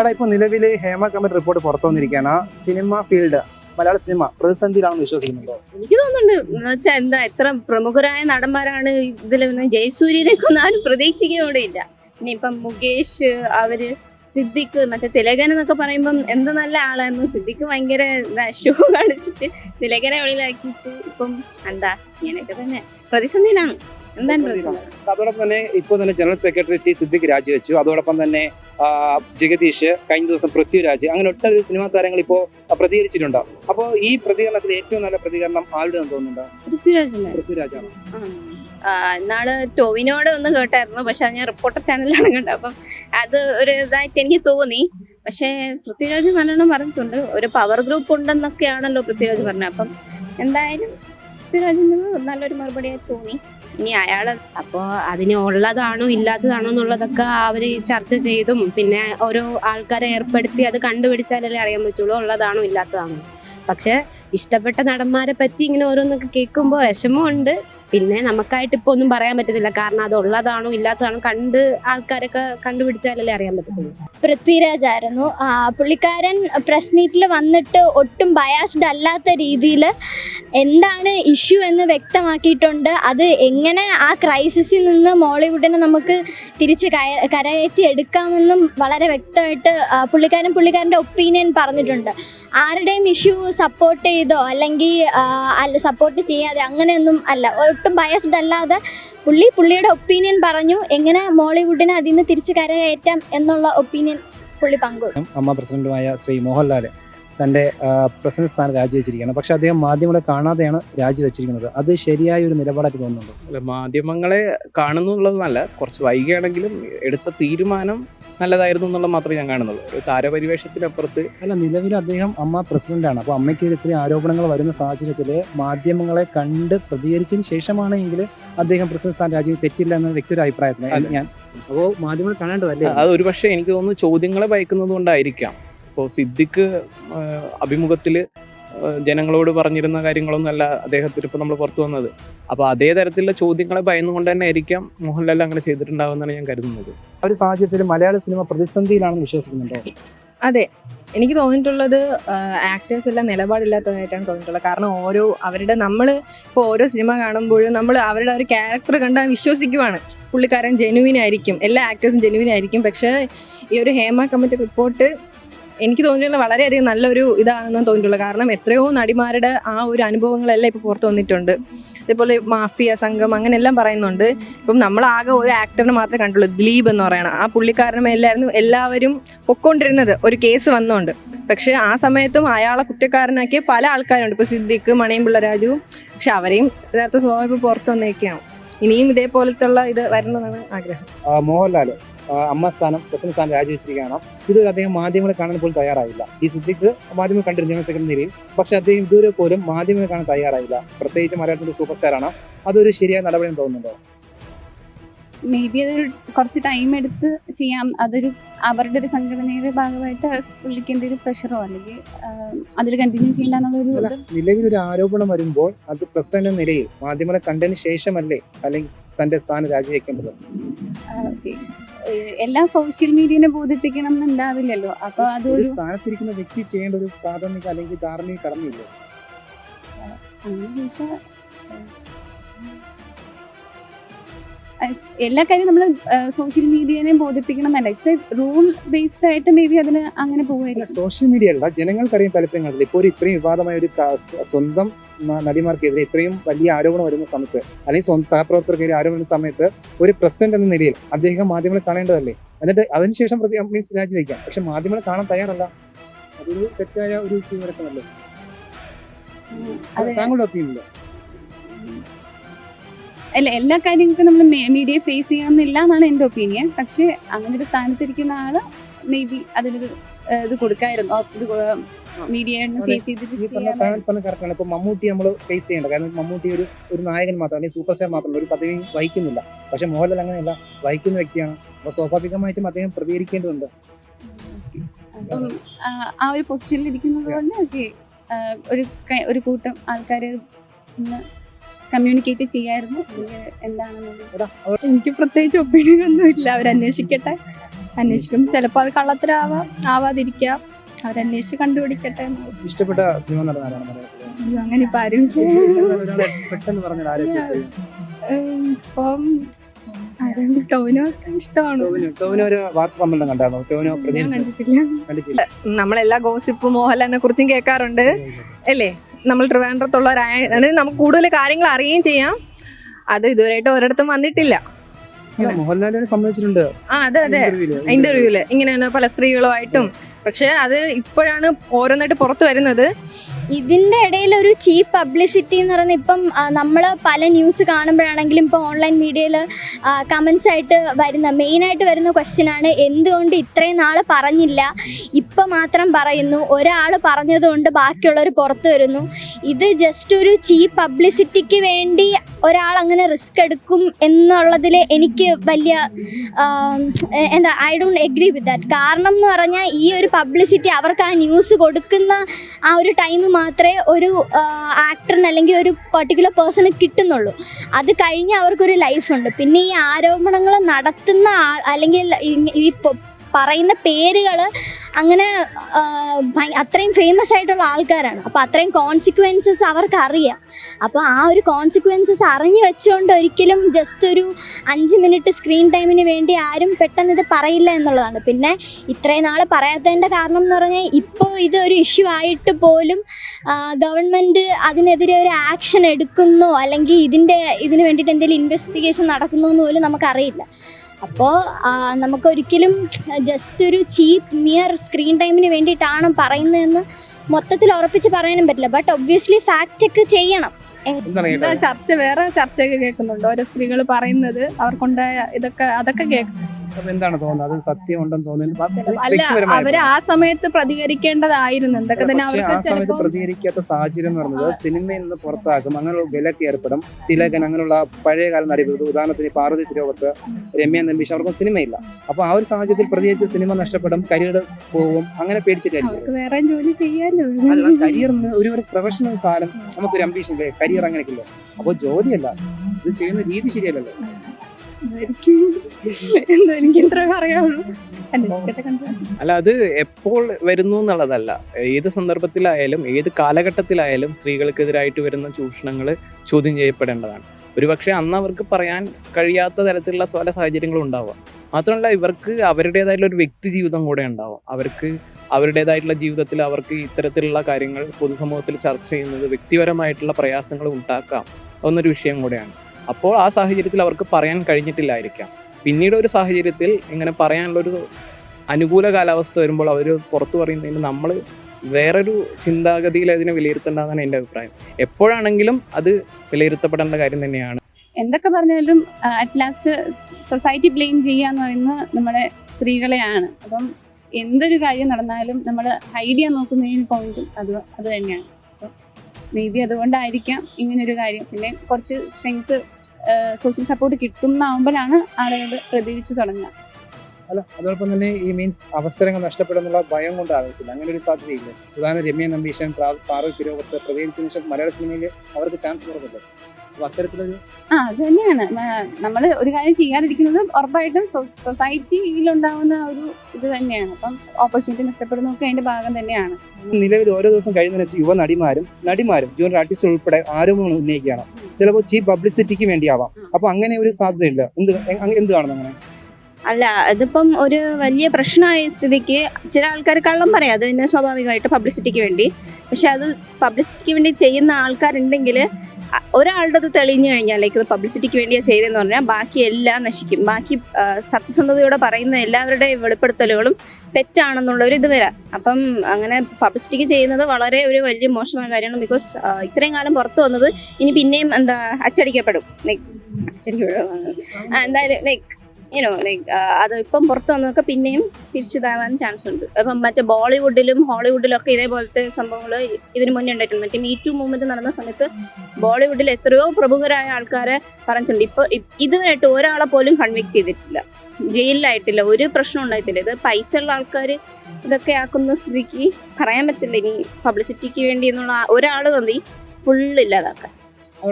എടാ ഇപ്പൊ നിലവിൽ ഹേമ കമ്മിറ്റി റിപ്പോർട്ട് പുറത്തു വന്നിരിക്കുകയാണ്. സിനിമ ഫീൽഡ് മലയാള സിനിമ പ്രതിസന്ധിയിലാണെന്ന് വിശ്വസിക്കുന്നുണ്ടോ? എനിക്ക് തോന്നുന്നുണ്ട്. എന്ന് വെച്ചാൽ എന്താ എത്ര പ്രമുഖരായ നടന്മാരാണ് ഇതിൽ ജയസൂര്യനെ ഒന്നും ആരും പ്രതീക്ഷിക്കുകയോടെ ഇല്ല. ഇനിയിപ്പം മുകേഷ് അവർ സിദ്ദിഖ് മറ്റേ തിലകൻ എന്നൊക്കെ പറയുമ്പം എന്ത് നല്ല ആളായിരുന്നു. സിദ്ദിഖ് ഭയങ്കര ഷോ കാണിച്ചിട്ട് തിലകനെ വെളിയിലാക്കിയിട്ട് ഇപ്പം എന്താ ഇങ്ങനെയൊക്കെ തന്നെ. പ്രതിസന്ധിയിലാണ്. അതോടൊപ്പം തന്നെ ഇപ്പോൾ തന്നെ ജനറൽ സെക്രട്ടറി ടി സിദ്ദിഖ് രാജിവെച്ചു. അതോടൊപ്പം തന്നെ ജഗദീഷ് കഴിഞ്ഞ ദിവസം പൃഥ്വിരാജ് അങ്ങനെ ഒട്ടനവധി സിനിമാ താരങ്ങൾ ഇപ്പോൾ പ്രതികരിച്ചിട്ടുണ്ട്. അപ്പോൾ ഈ പ്രതികരണത്തിൽ ഏറ്റവും നല്ല പ്രതികരണം ആരുടെ തോന്നുന്നുണ്ട്? പൃഥ്വിരാജാണ്? ഇന്നാൾ ടോവിനോട് ഒന്ന് കേട്ടായിരുന്നു. പക്ഷെ അത് ഞാൻ റിപ്പോർട്ടർ ചാനലിലാണ് കണ്ടത് അപ്പം അത് ഒരു ഇതായിട്ട് എനിക്ക് തോന്നി. പക്ഷേ പൃഥ്വിരാജ് നല്ലോണം പറഞ്ഞിട്ടുണ്ട്. ഒരു പവർ ഗ്രൂപ്പ് ഉണ്ടെന്നൊക്കെയാണല്ലോ പൃഥ്വിരാജ് പറഞ്ഞത്. അപ്പം എന്തായാലും പൃഥ്വിരാജിന് നല്ലൊരു മറുപടിയായി തോന്നി. ഇനി അയാൾ അപ്പോൾ അതിന് ഉള്ളതാണോ ഇല്ലാത്തതാണോ എന്നുള്ളതൊക്കെ അവർ ചർച്ച ചെയ്തും പിന്നെ ഓരോ ആൾക്കാരെ ഏർപ്പെടുത്തി അത് കണ്ടുപിടിച്ചാലല്ലേ അറിയാൻ പറ്റുള്ളൂ ഉള്ളതാണോ ഇല്ലാത്തതാണോ. പക്ഷെ ഇഷ്ടപ്പെട്ട നടന്മാരെ പറ്റി ഇങ്ങനെ ഓരോന്നൊക്കെ കേൾക്കുമ്പോൾ വിഷമമുണ്ട്. പിന്നെ നമുക്കായിട്ട് ഇപ്പൊ ഒന്നും പറയാൻ പറ്റത്തില്ല. കാരണം അത് ഉള്ളതാണോ ഇല്ലാത്തതാണോ കണ്ട് ആൾക്കാരൊക്കെ കണ്ടുപിടിച്ചാലല്ലേ അറിയാൻ പറ്റത്തുള്ളൂ. പൃഥ്വിരാജ് ആയിരുന്നു. പുള്ളിക്കാരൻ പ്രസ് മീറ്റിൽ വന്നിട്ട് ഒട്ടും ബയാസ്ഡ് അല്ലാത്ത രീതിയിൽ എന്താണ് ഇഷ്യൂ എന്ന് വ്യക്തമാക്കിയിട്ടുണ്ട്. അത് എങ്ങനെ ആ ക്രൈസിസിൽ നിന്ന് മോളിവുഡിനെ നമുക്ക് തിരിച്ച് കരകയറ്റി എടുക്കാമെന്നും വളരെ വ്യക്തമായിട്ട് പുള്ളിക്കാരൻ പുള്ളിക്കാരന്റെ ഒപ്പീനിയൻ പറഞ്ഞിട്ടുണ്ട്. ആരുടെയും ഇഷ്യൂ സപ്പോർട്ട് ചെയ്തോ അല്ലെങ്കിൽ സപ്പോർട്ട് ചെയ്യാതെ അങ്ങനെയൊന്നും അല്ല. ഒട്ടും ബയസ്ഡ് അല്ലാതെ പുള്ളി പുള്ളിയുടെ ഒപ്പീനിയൻ പറഞ്ഞു. എങ്ങനെ മോളിവുഡിനെ അതിൽ നിന്ന് തിരിച്ച് കരകയറ്റാം എന്നുള്ള ഒപ്പീനിയൻ പുള്ളി പങ്കുവച്ചു അമ്മ പ്രസിഡന്റുമായ ശ്രീ മോഹൻലാൽ തന്റെ പ്രസിഡന്റ് സ്ഥാനം രാജിവെച്ചിരിക്കുകയാണ്. പക്ഷെ അദ്ദേഹം മാധ്യമങ്ങളെ കാണാതെയാണ് രാജിവെച്ചിരിക്കുന്നത്. അത് ശരിയായ ഒരു നിലപാടായിട്ട് തോന്നുന്നുണ്ട്? അല്ല, മാധ്യമങ്ങളെ കാണുന്നു എന്നുള്ളത് നല്ല കുറച്ച് വൈകിയാണെങ്കിലും എടുത്ത തീരുമാനം നല്ലതായിരുന്നു എന്നുള്ളത് മാത്രമേ ഞാൻ കാണുന്നുള്ളൂ. ഒരു താരപരിവേഷത്തിനപ്പുറത്ത് അല്ല നിലവിൽ അദ്ദേഹം അമ്മ പ്രസിഡന്റാണ് അപ്പോൾ ഇത്രയും ആരോപണങ്ങൾ വരുന്ന സാഹചര്യത്തിൽ മാധ്യമങ്ങളെ കണ്ട് പ്രതികരിച്ചതിന് ശേഷമാണെങ്കിൽ അദ്ദേഹം പ്രസിഡന്റ് സ്ഥാനം രാജ്യം തെറ്റില്ല എന്ന വ്യക്തിയുടെ അഭിപ്രായത്തിന് ഞാൻ അപ്പോൾ മാധ്യമങ്ങൾ കാണേണ്ടതല്ലേ? അത് ഒരു പക്ഷേ എനിക്ക് തോന്നുന്നു ചോദ്യങ്ങളെ ഭയക്കുന്നത് കൊണ്ടായിരിക്കാം. ഇപ്പോൾ സിദ്ദിഖ് അഭിമുഖത്തിൽ ജനങ്ങളോട് പറഞ്ഞിരുന്ന കാര്യങ്ങളൊന്നും അല്ല അദ്ദേഹത്തിന് ഇപ്പോൾ നമ്മൾ പുറത്തു വന്നത്. അപ്പോൾ അതേ തരത്തിലുള്ള ചോദ്യങ്ങളെ ഭയന്നുകൊണ്ട് തന്നെ ആയിരിക്കാം മോഹൻലാൽ അങ്ങനെ ചെയ്തിട്ടുണ്ടാവുമെന്നാണ് ഞാൻ കരുതുന്നത്. ആ ഒരു സാഹചര്യത്തിൽ മലയാള സിനിമ പ്രതിസന്ധിയിലാണെന്ന് വിശ്വസിക്കുന്നുണ്ടോ? അതെ. എനിക്ക് തോന്നിയിട്ടുള്ളത് ആക്ടേഴ്സ് എല്ലാം നിലപാടില്ലാത്തതായിട്ടാണ് തോന്നിയിട്ടുള്ളത്. കാരണം ഓരോ അവരുടെ നമ്മൾ ഇപ്പോൾ ഓരോ സിനിമ കാണുമ്പോഴും നമ്മൾ അവരുടെ ഒരു ക്യാരക്ടർ കണ്ടാൽ വിശ്വസിക്കുവാണ്. പുള്ളിക്കാരൻ ജെനുവിൻ ആയിരിക്കും. എല്ലാ ആക്ടേഴ്സും ജെനുവിൻ ആയിരിക്കും. പക്ഷേ ഈ ഒരു ഹേമ കമ്മിറ്റി റിപ്പോർട്ട് എനിക്ക് തോന്നിയിട്ടുള്ള വളരെയധികം നല്ലൊരു ഇതാണെന്ന് തോന്നിയിട്ടുള്ളത്. കാരണം എത്രയോ നടിമാരുടെ ആ ഒരു അനുഭവങ്ങളെല്ലാം ഇപ്പോൾ പുറത്തു വന്നിട്ടുണ്ട്. അതേപോലെ മാഫിയ സംഘം അങ്ങനെയെല്ലാം പറയുന്നുണ്ട്. ഇപ്പം നമ്മളാകെ ഒരു ആക്ടറിനെ മാത്രമേ കണ്ടുള്ളൂ. ദിലീപ് എന്ന് പറയണം ആ പുള്ളിക്കാരനെ മേലായിരുന്നു എല്ലാവരും പൊക്കോണ്ടിരുന്നത്. ഒരു കേസ് വന്നുകൊണ്ട് പക്ഷെ ആ സമയത്തും അയാളെ കുറ്റക്കാരനാക്കിയ പല ആൾക്കാരുണ്ട്. ഇപ്പോൾ സിദ്ദിഖ് മണിയമ്പിള്ള രാജു. പക്ഷെ അവരെയും യഥാർത്ഥ സ്വഭാവം ഇപ്പോൾ പുറത്തു വന്നേക്കാണ്. ഇനിയും ഇതേപോലത്തുള്ള ഇത് വരണമെന്നാണ് ആഗ്രഹം. മോഹൻലാൽ അമ്മ സ്ഥാനം പ്രസിഡന്റ് സ്ഥാനം രാജിവെച്ചിരിക്കുകയാണ്. ഇത് അദ്ദേഹം മാധ്യമങ്ങളെ കാണാൻ പോലും തയ്യാറായില്ല. ഈ സിദ്ധിക്ക് മാധ്യമം കണ്ടിരുന്നു ജനറൽ സെക്രട്ടറി നിലയിൽ. പക്ഷെ അദ്ദേഹം ഇതുവരെ പോലും മാധ്യമങ്ങളെ കാണാൻ തയ്യാറായില്ല. പ്രത്യേകിച്ച് മലയാളത്തിന്റെ സൂപ്പർ സ്റ്റാറാണ് അതൊരു ശരിയായ നടപടി തോന്നുന്നുണ്ടോ? മേ ബി അതൊരു കുറച്ച് ടൈം എടുത്ത് ചെയ്യാം. അതൊരു അവരുടെ ഒരു സംഘടനയുടെ ഭാഗമായിട്ട് പുള്ളിക്ക് എന്തെങ്കിലും പ്രഷറോ അല്ലെങ്കിൽ അതിൽ കണ്ടിന്യൂ ചെയ്യണ്ടെന്നുള്ളൊരു നിലവിലൊരു ഒരു ആരോപണം വരുമ്പോൾ അത് പ്രസിഡന്റ് നിലയിൽ മാധ്യമങ്ങളെ കണ്ടതിന് ശേഷമല്ലേ? അല്ലെങ്കിൽ തന്റെ സ്ഥാനം രാജിവെക്കേണ്ടത്? എല്ലാം സോഷ്യൽ മീഡിയനെ ബോധിപ്പിക്കണം എന്നുണ്ടാവില്ലല്ലോ? അപ്പൊ ഒരു അതൊരു സ്ഥാനത്തിരിക്കുന്ന വ്യക്തി ചെയ്യേണ്ട ഒരു പ്രാഥമിക അല്ലെങ്കിൽ ധാർമ്മിക കടമയില്ലേ? അങ്ങനെ ചോദിച്ചാൽ എല്ലാ കാര്യവും നമ്മൾ സോഷ്യൽ മീഡിയനെ ബോധിപ്പിക്കണം എന്നല്ല ഇറ്റ്സ് എ റൂൾ ബേസ്ഡ് ആയിട്ട് മേ ബി അതിന് അങ്ങനെ പോകുമായിരിക്കും സോഷ്യൽ മീഡിയ അല്ല. ജനങ്ങൾക്കറിയാൻ താല്പര്യങ്ങളില്ല? ഇപ്പോൾ ഒരു ഇത്രയും വിവാദമായ ഒരു സ്വന്തം നടിമാർക്കെതിരെ ഇത്രയും വലിയ ആരോപണം വരുന്ന സമയത്ത് അല്ലെങ്കിൽ സ്വന്തം സഹപ്രവർത്തകർക്കെതിരെ ആരോപണം വരുന്ന സമയത്ത് ഒരു പ്രസിഡന്റ് എന്ന നിലയിൽ അദ്ദേഹം മാധ്യമങ്ങളെ കാണേണ്ടതല്ലേ? എന്നിട്ട് അതിനുശേഷം പ്രതി മീൻസ് രാജിവെക്കാം. പക്ഷെ മാധ്യമങ്ങളെ കാണാൻ തയ്യാറല്ല. അതൊരു തെറ്റായ ഒരു തീരുമാനമല്ലേ താങ്കളുടെ ഒപ്പീനിയൻ അല്ല എല്ലാ കാര്യങ്ങൾക്കും നമ്മൾ മീഡിയ ഫേസ് ചെയ്യാമെന്നില്ല എന്നാണ് എന്റെ ഒപ്പീനിയൻ പക്ഷേ അങ്ങനെ ഒരു സ്ഥാനത്തിരിക്കുന്ന ആൾ മേ ബി അതിനൊരു ഇത് കൊടുക്കായിരുന്നു. ഇത് മീഡിയ ഫേസ് ചെയ്തിട്ട് ഇപ്പൊ മമ്മൂട്ടി നമ്മൾ ഫേസ് ചെയ്യേണ്ട. കാരണം മമ്മൂട്ടി ഒരു ഒരു നായകൻ മാത്രം അല്ലെങ്കിൽ സൂപ്പർ സ്റ്റാർ മാത്രമല്ല ഒരു പദവി വഹിക്കുന്നില്ല. പക്ഷെ മോഹൻലാൽ അങ്ങനെയല്ല. വഹിക്കുന്ന വ്യക്തിയാണ്. അപ്പൊ സ്വാഭാവികമായിട്ടും അദ്ദേഹം പ്രതികരിക്കേണ്ടതുണ്ട്. ആ, ഒരു പൊസിഷനിൽ ഇരിക്കുന്നത് കൊണ്ട് ഒരു ഒരു കൂട്ടം ആൾക്കാരെ ഒന്ന് കമ്മ്യൂണിക്കേറ്റ് ചെയ്യായിരുന്നു. എന്താണെന്നുള്ളത് എനിക്ക് പ്രത്യേകിച്ച് ഒപ്പീനിയൻ ഒന്നും ഇല്ല അവരന്വേഷിക്കട്ടെ. അന്വേഷിക്കും. ചിലപ്പോൾ അത് കള്ളത്തരാവാം ആവാതിരിക്കാം. അവരന്വേഷിച്ച് കണ്ടുപിടിക്കട്ടെ ഇഷ്ടപ്പെട്ട സിനിമ അങ്ങനെ ഇപ്പൊ ആരും ഇപ്പം നമ്മളെല്ലാ ഗോസിപ്പും മോഹൻലാലിനെ കുറിച്ചും കേൾക്കാറുണ്ട്. അല്ലേ? നമ്മൾ ട്രിവാൻഡ്രത്തുള്ളവരായ നമുക്ക് കൂടുതൽ കാര്യങ്ങൾ അറിയുകയും ചെയ്യാം. അത് ഇതുവരെയായിട്ട് ഒരിടത്തും വന്നിട്ടില്ല. അല്ല, മോഹൻലാലിനെ സംബന്ധിച്ചിട്ടുണ്ട് ആ അതെ അതെ. ഇന്റർവ്യൂൽ ഇന്റർവ്യൂൽ ഇങ്ങനെ പല സ്ത്രീകളുമായിട്ടും പക്ഷെ അത് ഇപ്പോഴാണ് ഓരോന്നായിട്ട് പുറത്തു വരുന്നത്. ഇതിന്റെ ഇടയിൽ ഒരു ചീപ്പ് പബ്ലിസിറ്റി എന്ന് പറയുന്നത് ഇപ്പം നമ്മൾ പല ന്യൂസ് കാണുമ്പോഴാണെങ്കിലും ഇപ്പോൾ ഓൺലൈൻ മീഡിയയിൽ കമൻസ് ആയിട്ട് വരുന്ന മെയിനായിട്ട് വരുന്ന ക്വസ്റ്റ്യൻ ആണ് എന്തുകൊണ്ട് ഇത്രയും നാൾ പറഞ്ഞില്ല? ഇപ്പം മാത്രം പറയുന്നു ഒരാൾ പറഞ്ഞതുകൊണ്ട് ബാക്കിയുള്ളവർ പുറത്തു വരുന്നു. ഇത് ജസ്റ്റ് ഒരു ചീപ്പ് പബ്ലിസിറ്റിക്ക് വേണ്ടി ഒരാൾ അങ്ങനെ റിസ്ക് എടുക്കും എന്നുള്ളതിൽ എനിക്ക് വലിയ എന്താ I don't agree with that കാരണം എന്ന് പറഞ്ഞാൽ ഈ ഒരു പബ്ലിസിറ്റി അവർക്ക് ആ ന്യൂസ് കൊടുക്കുന്ന ആ ഒരു ടൈം മാത്രമേ ഒരു ആക്ടറിന് അല്ലെങ്കിൽ ഒരു പർട്ടിക്കുലർ പേഴ്സണ് കിട്ടുന്നുള്ളൂ. അത് കഴിഞ്ഞ് അവർക്കൊരു ലൈഫുണ്ട് പിന്നെ ഈ ആരോപണങ്ങൾ നടത്തുന്ന അല്ലെങ്കിൽ ഈ- പറയുന്ന പേരുകൾ അങ്ങനെ അത്രയും ഫേമസ് ആയിട്ടുള്ള ആൾക്കാരാണ്. അപ്പോൾ അത്രയും കോൺസിക്വൻസസ് അവർക്ക് അറിയാം അപ്പോൾ ആ ഒരു കോൺസിക്വൻസസ് അറിഞ്ഞു വെച്ചുകൊണ്ട് ഒരിക്കലും ജസ്റ്റ് ഒരു അഞ്ച് മിനിറ്റ് സ്ക്രീൻ ടൈമിന് വേണ്ടി ആരും പെട്ടെന്ന് ഇത് പറയില്ല എന്നുള്ളതാണ്. പിന്നെ ഇത്രയും നാൾ പറയാത്തതിന്റെ കാരണം എന്ന് പറഞ്ഞാൽ ഇപ്പോൾ ഇത് ഒരു ഇഷ്യൂ ആയിട്ട് പോലും ഗവൺമെന്റ് അതിനെതിരെ ഒരു ആക്ഷൻ എടുക്കുന്നോ അല്ലെങ്കിൽ ഇതിന്റെ ഇതിന് വേണ്ടിയിട്ട് എന്തെങ്കിലും ഇൻവെസ്റ്റിഗേഷൻ നടക്കുന്നോ എന്ന് പോലും നമുക്കറിയില്ല. അപ്പോൾ നമുക്കൊരിക്കലും ജസ്റ്റ് ഒരു ചീപ്പ് മിയർ സ്ക്രീൻ ടൈമിന് വേണ്ടിയിട്ടാണ് പറയുന്നതെന്ന് മൊത്തത്തിൽ ഉറപ്പിച്ച് പറയാനും പറ്റില്ല. ബട്ട് ഒബ്വിയസ്ലി ഫാക്ട് ചെക്ക് ചെയ്യണം. എന്താ ചർച്ച വേറെ ചർച്ചയൊക്കെ കേൾക്കുന്നുണ്ട്. ഓരോ സ്ത്രീകൾ പറയുന്നത് അവർക്കുണ്ടായ ഇതൊക്കെ അതൊക്കെ കേൾക്കും അപ്പൊ എന്താണ് തോന്നുന്നത്? അത് സത്യമുണ്ടെന്ന് തോന്നുന്നു. തോന്നുന്നത് അല്ല അവർ ആ സമയത്ത് പ്രതികരിക്കേണ്ടതായിരുന്നു. എന്തൊക്കെ തന്നെ ആ സമയത്ത് പ്രതികരിക്കാത്ത സാഹചര്യം എന്ന് പറഞ്ഞത് സിനിമയിൽ നിന്ന് പുറത്താക്കും അങ്ങനെയുള്ള വിലക്ക് ഏർപ്പെടും. തിലകൻ അങ്ങനെയുള്ള പഴയ കാലം നടികൾ ഉദാഹരണത്തിന് പാർവതി തിരുവോകത്ത് രമ്യ നമ്പീഷ് അവർക്കും സിനിമയില്ല. അപ്പൊ ആ ഒരു സാഹചര്യത്തിൽ പ്രതികരിച്ച് സിനിമ നഷ്ടപ്പെടും കരിയർ പോകും അങ്ങനെ പേടിച്ചിട്ടായിരിക്കും വേറെ ജോലി ചെയ്യാനോ കരിയറിന് ഒരു ഒരു പ്രൊഫഷണൽ സാധനം നമുക്കൊരു അംബീഷൻ കരിയർ അങ്ങനെയൊക്കെ അപ്പോൾ ജോലിയല്ല ഇത് ചെയ്യുന്ന രീതി ശരിയല്ലല്ലോ. എന്തോ എനിക്ക് അല്ല അത് എപ്പോൾ വരുന്നു എന്നുള്ളതല്ല. ഏത് സന്ദർഭത്തിലായാലും ഏത് കാലഘട്ടത്തിലായാലും സ്ത്രീകൾക്കെതിരായിട്ട് വരുന്ന ചൂഷണങ്ങൾ ചോദ്യം ചെയ്യപ്പെടേണ്ടതാണ്. ഒരുപക്ഷെ അന്ന് അവർക്ക് പറയാൻ കഴിയാത്ത തരത്തിലുള്ള പല സാഹചര്യങ്ങളും ഉണ്ടാവാം. മാത്രമല്ല ഇവർക്ക് അവരുടേതായിട്ടുള്ള ഒരു വ്യക്തി ജീവിതം കൂടെ ഉണ്ടാവും. അവർക്ക് അവരുടേതായിട്ടുള്ള ജീവിതത്തിൽ അവർക്ക് ഇത്തരത്തിലുള്ള കാര്യങ്ങൾ പൊതുസമൂഹത്തിൽ ചർച്ച ചെയ്യുന്നത് വ്യക്തിപരമായിട്ടുള്ള പ്രയാസങ്ങൾ ഉണ്ടാക്കാം എന്നൊരു വിഷയം കൂടെയാണ്. അപ്പോൾ ആ സാഹചര്യത്തിൽ അവർക്ക് പറയാൻ കഴിഞ്ഞിട്ടില്ലായിരിക്കാം. പിന്നീട് ഒരു സാഹചര്യത്തിൽ ഇങ്ങനെ പറയാനുള്ളൊരു അനുകൂല കാലാവസ്ഥ വരുമ്പോൾ അവർ പുറത്തു പറയുന്നതിന് നമ്മൾ വേറൊരു ചിന്താഗതിയിൽ അതിനെ വിലയിരുത്തേണ്ടതാണ് എന്റെ അഭിപ്രായം. എപ്പോഴാണെങ്കിലും അത് വിലയിരുത്തപ്പെടേണ്ട കാര്യം തന്നെയാണ്. എന്തൊക്കെ പറഞ്ഞാലും അറ്റ് ലാസ്റ്റ് സൊസൈറ്റി ബ്ലെയിം ചെയ്യുക എന്ന് പറയുന്നത് നമ്മുടെ സ്ത്രീകളെയാണ്. അപ്പം എന്തൊരു കാര്യം നടന്നാലും നമ്മൾ ഹൈഡ് ചെയ്യാൻ നോക്കുന്നതിന് പോയിന്റും അത് അത് തന്നെയാണ്. അപ്പം മേ ബി അതുകൊണ്ടായിരിക്കാം ഇങ്ങനൊരു കാര്യം. പിന്നെ കുറച്ച് സ്ട്രെങ്ത് സോഷ്യൽ സപ്പോർട്ട് കിട്ടുന്നാവുമ്പോഴാണ് ആളുകൾ പ്രതീക്ഷിച്ചു തുടങ്ങുക. അല്ല അതോടൊപ്പം തന്നെ ഈ മീൻസ് അവസരങ്ങൾ നഷ്ടപ്പെടുന്നുള്ള ഭയം കൊണ്ടാകത്തില്ല അങ്ങനെ ഒരു സാധ്യതയില്ല? ഉദാഹരണം രമ്യ നമ്പീശൻ പ്രാ- പാർവതി തിരുവോത്ത് പ്രതികരിച്ച നിമിഷം മലയാള സിനിമയിൽ അവർക്ക് ചാൻസ് കുറവില്ല ആ അത് തന്നെയാണ്. നമ്മൾ ഒരു കാര്യം ചെയ്യാതിരിക്കുന്നത് ഉറപ്പായിട്ടും സൊസൈറ്റിയിലുണ്ടാവുന്ന ഒരു ഇത് തന്നെയാണ്. അപ്പം ഓപ്പർച്യൂണിറ്റി നഷ്ടപ്പെടുന്നതൊക്കെ അതിന്റെ ഭാഗം തന്നെയാണ്. നിലവിൽ ഓരോ ദിവസം കഴിയുന്നതിനനുസരിച്ച് യുവ നടിമാരും നടിമാരും ജൂനിയർ ആർട്ടിസ്റ്റ് ഉൾപ്പെടെ ആരോപണം ഉന്നയിക്കുകയാണ്. ചിലപ്പോൾ ചീപ്പ് പബ്ലിസിറ്റിക്ക് വേണ്ടിയാവാം. അപ്പൊ അങ്ങനെ ഒരു സാധ്യതയില്ല. എന്ത് എന്ത് കാണുന്നു അങ്ങനെ? അല്ല അതിപ്പം ഒരു വലിയ പ്രശ്നമായ സ്ഥിതിക്ക് ചില ആൾക്കാർ കള്ളം പറയാം. അത് പിന്നെ സ്വാഭാവികമായിട്ട് പബ്ലിസിറ്റിക്ക് വേണ്ടി. പക്ഷെ അത് പബ്ലിസിറ്റിക്ക് വേണ്ടി ചെയ്യുന്ന ആൾക്കാരുണ്ടെങ്കിൽ ഒരാളുടെ അത് തെളിഞ്ഞു കഴിഞ്ഞാൽ ലൈക്ക് പബ്ലിസിറ്റിക്ക് വേണ്ടിയാണ് ചെയ്തതെന്ന് പറഞ്ഞാൽ ബാക്കി എല്ലാം നശിക്കും. ബാക്കി സത്യസന്ധതയോടെ പറയുന്ന എല്ലാവരുടെയും വെളിപ്പെടുത്തലുകളും തെറ്റാണെന്നുള്ള ഒരു ഇത് വരാം. അപ്പം അങ്ങനെ പബ്ലിസിറ്റിക്ക് ചെയ്യുന്നത് വളരെ ഒരു വലിയ മോശമായ കാര്യമാണ് ബിക്കോസ് ഇത്രയും കാലം പുറത്തു വന്നത് ഇനി പിന്നെയും എന്താ അച്ചടിക്കപ്പെടും. ലൈക്ക് അച്ചടിക്കപ്പെടും. എന്തായാലും ലൈക്ക് യുനോ ലൈക്ക് അത് ഇപ്പം പുറത്ത് വന്നതൊക്കെ പിന്നെയും തിരിച്ചിതാവാൻ ചാൻസ് ഉണ്ട്. അപ്പം മറ്റേ ബോളിവുഡിലും ഹോളിവുഡിലും ഒക്കെ ഇതേപോലത്തെ സംഭവങ്ങൾ ഇതിന് മുന്നേ ഉണ്ടായിട്ടുണ്ട്. മറ്റേ മീ ടു മൂവ്മെന്റ് നടന്ന സമയത്ത് ബോളിവുഡിൽ എത്രയോ പ്രമുഖരായ ആൾക്കാരെ പറഞ്ഞിട്ടുണ്ട്. ഇപ്പോൾ ഇതുവരായിട്ട് ഒരാളെ പോലും കൺവിക്ട് ചെയ്തിട്ടില്ല. ജയിലിലായിട്ടില്ല. ഒരു പ്രശ്നം ഉണ്ടായിട്ടില്ല. ഇത് പൈസ ഉള്ള ആൾക്കാർ ഇതൊക്കെ ആക്കുന്ന സ്ഥിതിക്ക് പറയാൻ പറ്റില്ല. ഇനി പബ്ലിസിറ്റിക്ക് വേണ്ടി എന്നുള്ള ഒരാൾ തന്നി ഫുള്ള് ഇല്ലാതാക്കാൻ.